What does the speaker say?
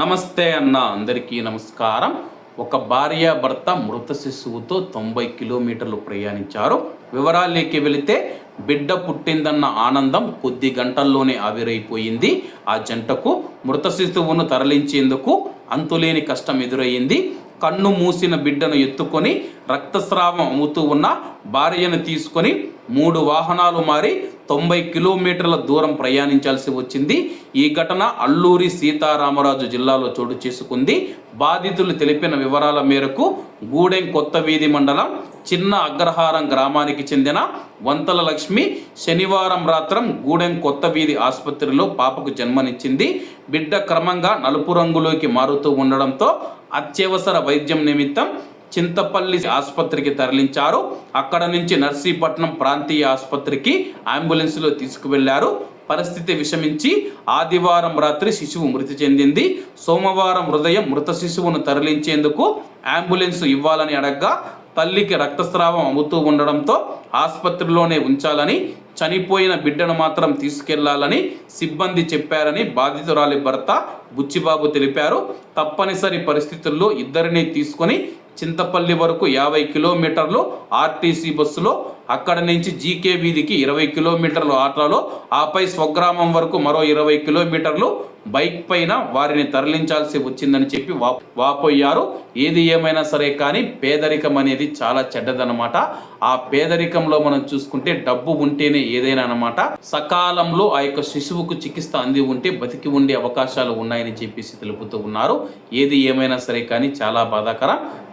నమస్తే అన్న అందరికీ నమస్కారం. ఒక భార్య భర్త మృత శిశువుతో తొంభై కిలోమీటర్లు ప్రయాణించారు. వివరాల్లోకి వెళితే బిడ్డ పుట్టిందన్న ఆనందం కొద్ది గంటల్లోనే ఆవిరైపోయింది. ఆ జంటకు మృత శిశువును తరలించేందుకు అంతులేని కష్టం ఎదురయ్యింది. కన్ను మూసిన బిడ్డను ఎత్తుకొని రక్తస్రావం అవుతూ ఉన్న భార్యను తీసుకొని మూడు వాహనాలు మారి తొంభై కిలోమీటర్ల దూరం ప్రయాణించాల్సి వచ్చింది. ఈ ఘటన అల్లూరి సీతారామరాజు జిల్లాలో చోటు చేసుకుంది. బాధితులు తెలిపిన వివరాల మేరకు గూడెం కొత్త వీధి మండలం చిన్న అగ్రహారం గ్రామానికి చెందిన వంతల లక్ష్మి శనివారం రాత్రం గూడెం కొత్త వీధి ఆసుపత్రిలో పాపకు జన్మనిచ్చింది. బిడ్డ క్రమంగా నలుపు రంగులోకి మారుతూ ఉండడంతో అత్యవసర వైద్యం నిమిత్తం చింతపల్లి ఆసుపత్రికి తరలించారు. అక్కడ నుంచి నర్సీపట్నం ప్రాంతీయ ఆసుపత్రికి అంబులెన్స్లో తీసుకువెళ్ళారు. పరిస్థితి విషమించి ఆదివారం రాత్రి శిశువు మృతి చెందింది. సోమవారం హృదయం మృత శిశువును తరలించేందుకు అంబులెన్స్ ఇవ్వాలని అడగ్గా తల్లికి రక్తస్రావం అవుతూ ఉండడంతో ఆసుపత్రిలోనే ఉంచాలని చనిపోయిన బిడ్డను మాత్రం తీసుకెళ్ళాలని సిబ్బంది చెప్పారని బాధితురాలి భర్త బుచ్చిబాబు తెలిపారు. తప్పనిసరి పరిస్థితుల్లో ఇద్దరిని తీసుకొని చింతపల్లి వరకు యాభై కిలోమీటర్లు ఆర్టీసీ బస్సులో అక్కడ నుంచి జీకే వీధికి ఇరవై కిలోమీటర్లు ఆటోలో ఆపై స్వగ్రామం వరకు మరో ఇరవై కిలోమీటర్లు బైక్ పైన వారిని తరలించాల్సి వచ్చిందని చెప్పి వా వాపోయారు. ఏది ఏమైనా సరే కానీ పేదరికం అనేది చాలా చెడ్డదనమాట ఆ పేదరికంలో మనం చూసుకుంటే డబ్బు ఉంటేనే ఏదైనా అనమాట సకాలంలో ఆ యొక్క శిశువుకు చికిత్స అంది ఉంటే బతికి ఉండే అవకాశాలు ఉన్నాయని చెప్పేసి తెలుపుతూ ఉన్నారు. ఏది ఏమైనా సరే కానీ చాలా బాధాకరం.